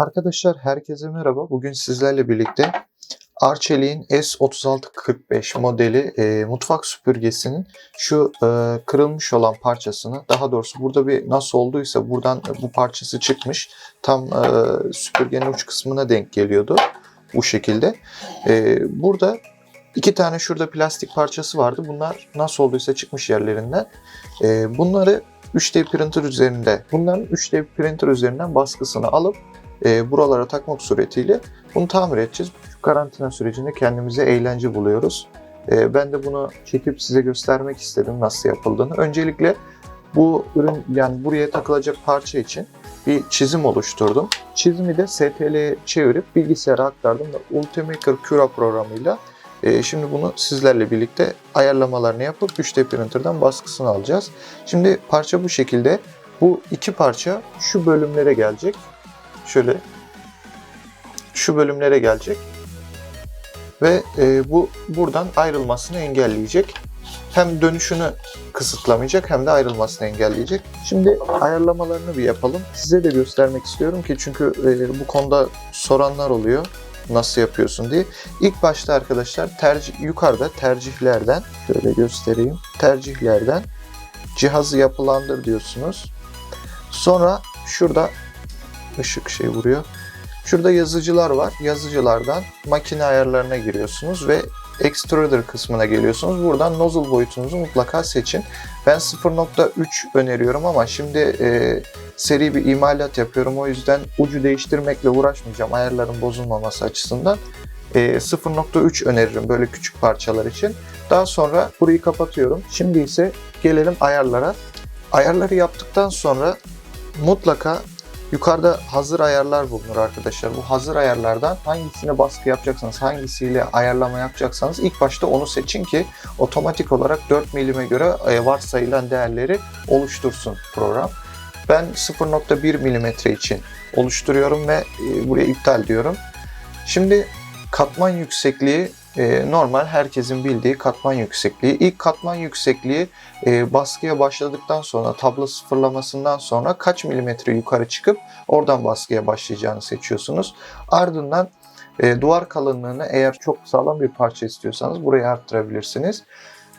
Arkadaşlar herkese merhaba. Bugün sizlerle birlikte Arçelik'in S3645 modeli e, mutfak süpürgesinin şu e, kırılmış olan parçasını daha doğrusu burada bir nasıl olduysa buradan bu parçası çıkmış. Tam e, süpürgenin uç kısmına denk geliyordu bu şekilde. E, burada iki tane şurada plastik parçası vardı. Bunlar nasıl olduysa çıkmış yerlerinden. E, bunları 3D printer üzerinde, bunların 3D printer üzerinden baskısını alıp e, buralara takmak suretiyle bunu tamir edeceğiz. Karantina sürecinde kendimize eğlence buluyoruz. E, ben de bunu çekip size göstermek istedim nasıl yapıldığını. Öncelikle bu ürün yani buraya takılacak parça için bir çizim oluşturdum. Çizimi de STL'ye çevirip bilgisayara aktardım ve Ultimaker Cura programıyla e, şimdi bunu sizlerle birlikte ayarlamalarını yapıp 3D printer'dan baskısını alacağız. Şimdi parça bu şekilde. Bu iki parça şu bölümlere gelecek şöyle şu bölümlere gelecek ve e, bu buradan ayrılmasını engelleyecek. Hem dönüşünü kısıtlamayacak hem de ayrılmasını engelleyecek. Şimdi ayarlamalarını bir yapalım. Size de göstermek istiyorum ki çünkü e, bu konuda soranlar oluyor nasıl yapıyorsun diye. İlk başta arkadaşlar tercih yukarıda tercihlerden şöyle göstereyim. Tercihlerden cihazı yapılandır diyorsunuz. Sonra şurada ışık şey vuruyor. Şurada yazıcılar var. Yazıcılardan makine ayarlarına giriyorsunuz ve Extruder kısmına geliyorsunuz. Buradan nozzle boyutunuzu mutlaka seçin. Ben 0.3 öneriyorum ama şimdi e, seri bir imalat yapıyorum. O yüzden ucu değiştirmekle uğraşmayacağım ayarların bozulmaması açısından. E, 0.3 öneririm böyle küçük parçalar için. Daha sonra burayı kapatıyorum. Şimdi ise gelelim ayarlara. Ayarları yaptıktan sonra mutlaka Yukarıda hazır ayarlar bulunur arkadaşlar. Bu hazır ayarlardan hangisine baskı yapacaksanız, hangisiyle ayarlama yapacaksanız ilk başta onu seçin ki otomatik olarak 4 milime göre e, varsayılan değerleri oluştursun program. Ben 0.1 milimetre için oluşturuyorum ve e, buraya iptal diyorum. Şimdi katman yüksekliği normal herkesin bildiği katman yüksekliği. İlk katman yüksekliği e, baskıya başladıktan sonra tablo sıfırlamasından sonra kaç milimetre yukarı çıkıp oradan baskıya başlayacağını seçiyorsunuz. Ardından e, duvar kalınlığını eğer çok sağlam bir parça istiyorsanız buraya arttırabilirsiniz.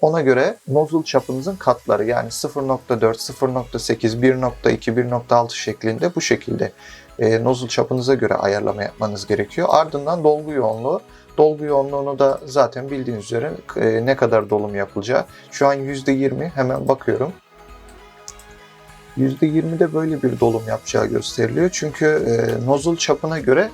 Ona göre nozzle çapınızın katları yani 0.4, 0.8, 1.2, 1.6 şeklinde bu şekilde e, nozzle çapınıza göre ayarlama yapmanız gerekiyor. Ardından dolgu yoğunluğu. Dolgu yoğunluğunu da zaten bildiğiniz üzere e, ne kadar dolum yapılacağı. Şu an %20 hemen bakıyorum. %20'de böyle bir dolum yapacağı gösteriliyor. Çünkü e, nozzle çapına göre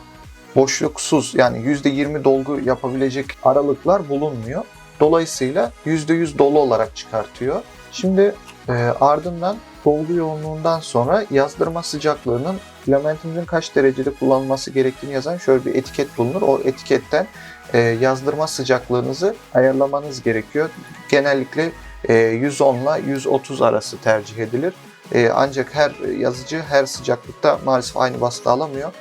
boşluksuz yani %20 dolgu yapabilecek aralıklar bulunmuyor. Dolayısıyla %100 dolu olarak çıkartıyor. Şimdi e, ardından dolgu yoğunluğundan sonra yazdırma sıcaklığının filamentinizin kaç derecede kullanılması gerektiğini yazan şöyle bir etiket bulunur. O etiketten e, yazdırma sıcaklığınızı ayarlamanız gerekiyor. Genellikle e, 110 ile 130 arası tercih edilir. E, ancak her yazıcı her sıcaklıkta maalesef aynı baskı alamıyor.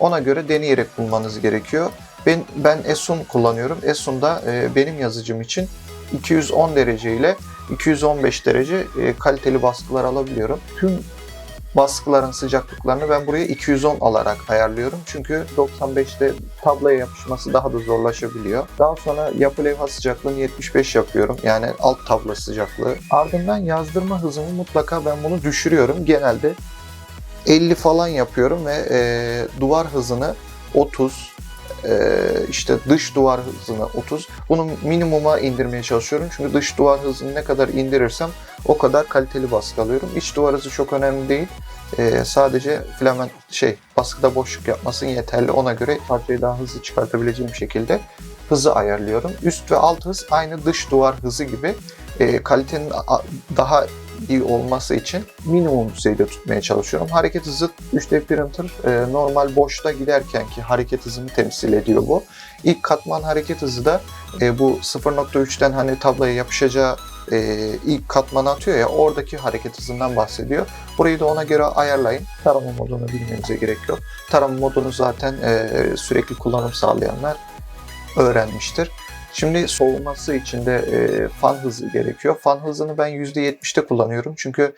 Ona göre deneyerek bulmanız gerekiyor. Ben, ben Esun kullanıyorum. Esun'da e, benim yazıcım için 210 derece ile 215 derece e, kaliteli baskılar alabiliyorum. Tüm baskıların sıcaklıklarını ben buraya 210 alarak ayarlıyorum. Çünkü 95'te tabloya yapışması daha da zorlaşabiliyor. Daha sonra yapı levha sıcaklığını 75 yapıyorum. Yani alt tablo sıcaklığı. Ardından yazdırma hızımı mutlaka ben bunu düşürüyorum. Genelde 50 falan yapıyorum ve e, duvar hızını 30, ee, işte dış duvar hızını 30. Bunu minimuma indirmeye çalışıyorum. Çünkü dış duvar hızını ne kadar indirirsem o kadar kaliteli baskı alıyorum. İç duvar hızı çok önemli değil. Ee, sadece filament şey baskıda boşluk yapmasın yeterli. Ona göre parçayı daha hızlı çıkartabileceğim şekilde hızı ayarlıyorum. Üst ve alt hız aynı dış duvar hızı gibi. E, kalitenin daha iyi olması için minimum düzeyde tutmaya çalışıyorum. Hareket hızı 3D printer e, normal boşta giderken ki hareket hızını temsil ediyor bu. İlk katman hareket hızı da e, bu 0.3'ten hani tabloya yapışacağı e, ilk katmanı atıyor ya oradaki hareket hızından bahsediyor. Burayı da ona göre ayarlayın. Tarama modunu bilmenize gerek yok. Tarama modunu zaten e, sürekli kullanım sağlayanlar öğrenmiştir. Şimdi soğuması için de e, fan hızı gerekiyor. Fan hızını ben %70'te kullanıyorum. Çünkü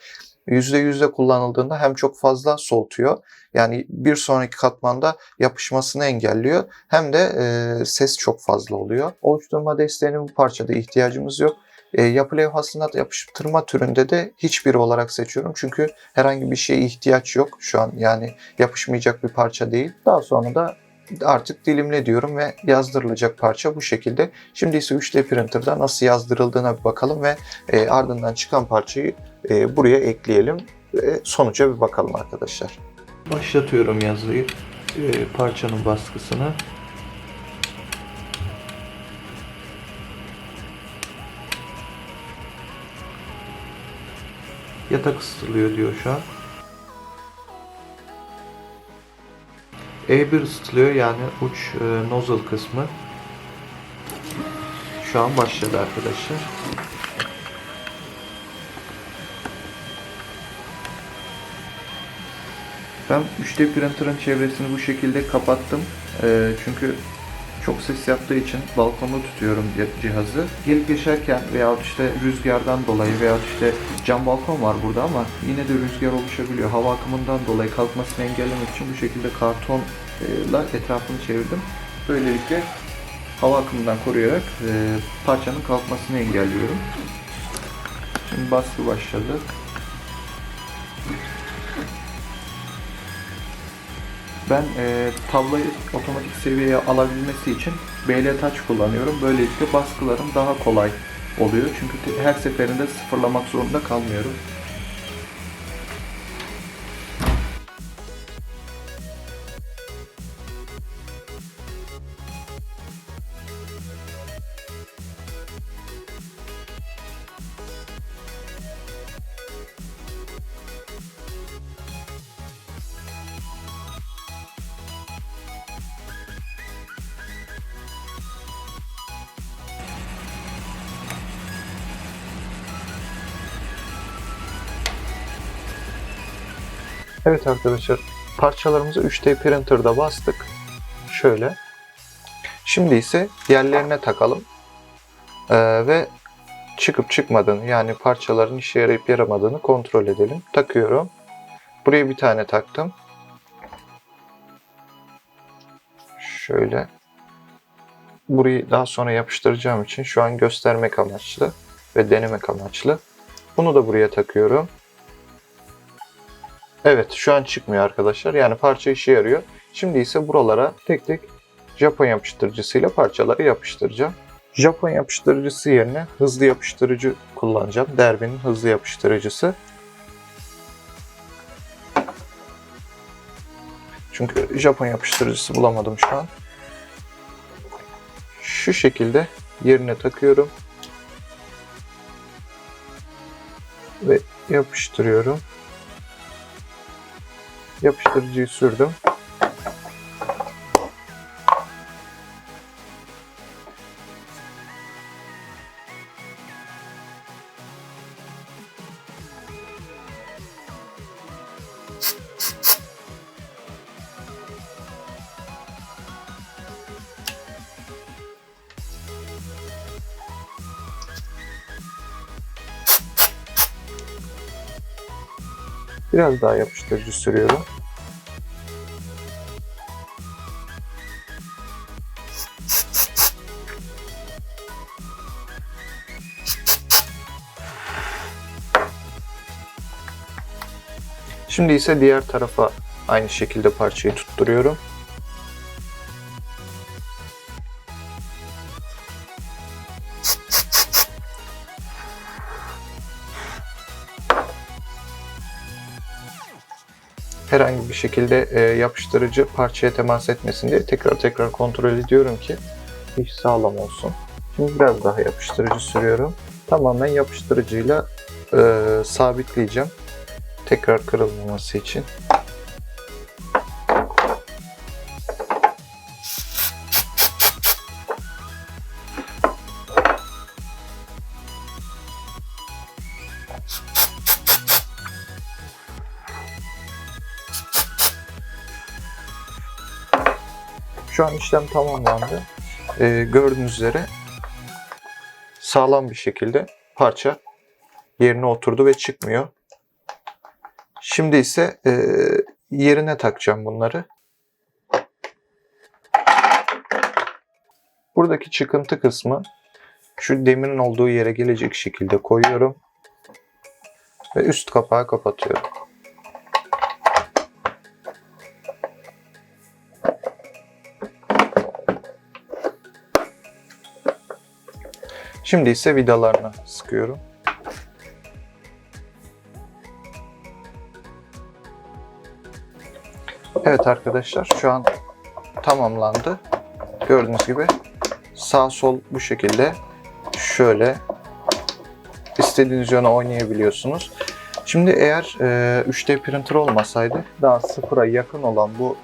%100'de kullanıldığında hem çok fazla soğutuyor. Yani bir sonraki katmanda yapışmasını engelliyor. Hem de e, ses çok fazla oluyor. Oluşturma desteğine bu parçada ihtiyacımız yok. E, yapı levhasında da yapıştırma türünde de hiçbiri olarak seçiyorum. Çünkü herhangi bir şeye ihtiyaç yok şu an. Yani yapışmayacak bir parça değil. Daha sonra da artık dilimle diyorum ve yazdırılacak parça bu şekilde. Şimdi ise 3D printer'da nasıl yazdırıldığına bir bakalım ve e, ardından çıkan parçayı e, buraya ekleyelim ve sonuca bir bakalım arkadaşlar. Başlatıyorum yazıyı, e, parçanın baskısını. Yatak ısıtılıyor diyor şu an. E1 ısıtılıyor yani uç e, nozzle kısmı. Şu an başladı arkadaşlar. Ben 3D printer'ın çevresini bu şekilde kapattım. E, çünkü çok ses yaptığı için balkonda tutuyorum cihazı. Gelip geçerken veyahut işte rüzgardan dolayı veyahut işte cam balkon var burada ama yine de rüzgar oluşabiliyor. Hava akımından dolayı kalkmasını engellemek için bu şekilde kartonla etrafını çevirdim. Böylelikle hava akımından koruyarak e, parçanın kalkmasını engelliyorum. Şimdi baskı başladı. Ben e, tavlayı otomatik seviyeye alabilmesi için BL Touch kullanıyorum. Böylelikle baskılarım daha kolay oluyor. Çünkü her seferinde sıfırlamak zorunda kalmıyorum. Evet arkadaşlar parçalarımızı 3D printer'da bastık. Şöyle. Şimdi ise yerlerine takalım. Ee, ve çıkıp çıkmadığını yani parçaların işe yarayıp yaramadığını kontrol edelim. Takıyorum. Buraya bir tane taktım. Şöyle. Burayı daha sonra yapıştıracağım için şu an göstermek amaçlı ve denemek amaçlı. Bunu da buraya takıyorum. Evet şu an çıkmıyor arkadaşlar. Yani parça işe yarıyor. Şimdi ise buralara tek tek Japon yapıştırıcısıyla parçaları yapıştıracağım. Japon yapıştırıcısı yerine hızlı yapıştırıcı kullanacağım. Derbi'nin hızlı yapıştırıcısı. Çünkü Japon yapıştırıcısı bulamadım şu an. Şu şekilde yerine takıyorum. Ve yapıştırıyorum. Yapıştırıcıyı sürdüm. Biraz daha yapıştırıcı sürüyorum. Şimdi ise diğer tarafa aynı şekilde parçayı tutturuyorum. Şekilde e, yapıştırıcı parçaya temas etmesin diye tekrar tekrar kontrol ediyorum ki iş sağlam olsun. Şimdi biraz daha yapıştırıcı sürüyorum. Tamamen yapıştırıcıyla e, sabitleyeceğim. Tekrar kırılmaması için. Şu an işlem tamamlandı. Ee, gördüğünüz üzere sağlam bir şekilde parça yerine oturdu ve çıkmıyor. Şimdi ise e, yerine takacağım bunları. Buradaki çıkıntı kısmı şu demirin olduğu yere gelecek şekilde koyuyorum. Ve üst kapağı kapatıyorum. Şimdi ise vidalarını sıkıyorum. Evet arkadaşlar şu an tamamlandı. Gördüğünüz gibi sağ sol bu şekilde şöyle istediğiniz yöne oynayabiliyorsunuz. Şimdi eğer e, 3D printer olmasaydı daha sıfıra yakın olan bu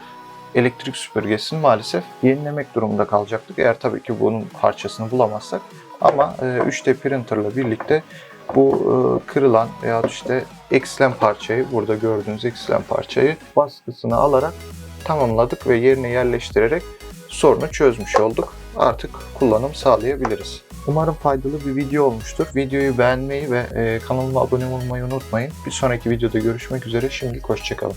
elektrik süpürgesini maalesef yenilemek durumunda kalacaktık. Eğer tabii ki bunun parçasını bulamazsak. Ama e, 3D printerla birlikte bu e, kırılan veya işte eksilen parçayı burada gördüğünüz eksilen parçayı baskısını alarak tamamladık ve yerine yerleştirerek sorunu çözmüş olduk. Artık kullanım sağlayabiliriz. Umarım faydalı bir video olmuştur. Videoyu beğenmeyi ve e, kanalıma abone olmayı unutmayın. Bir sonraki videoda görüşmek üzere. Şimdilik hoşçakalın.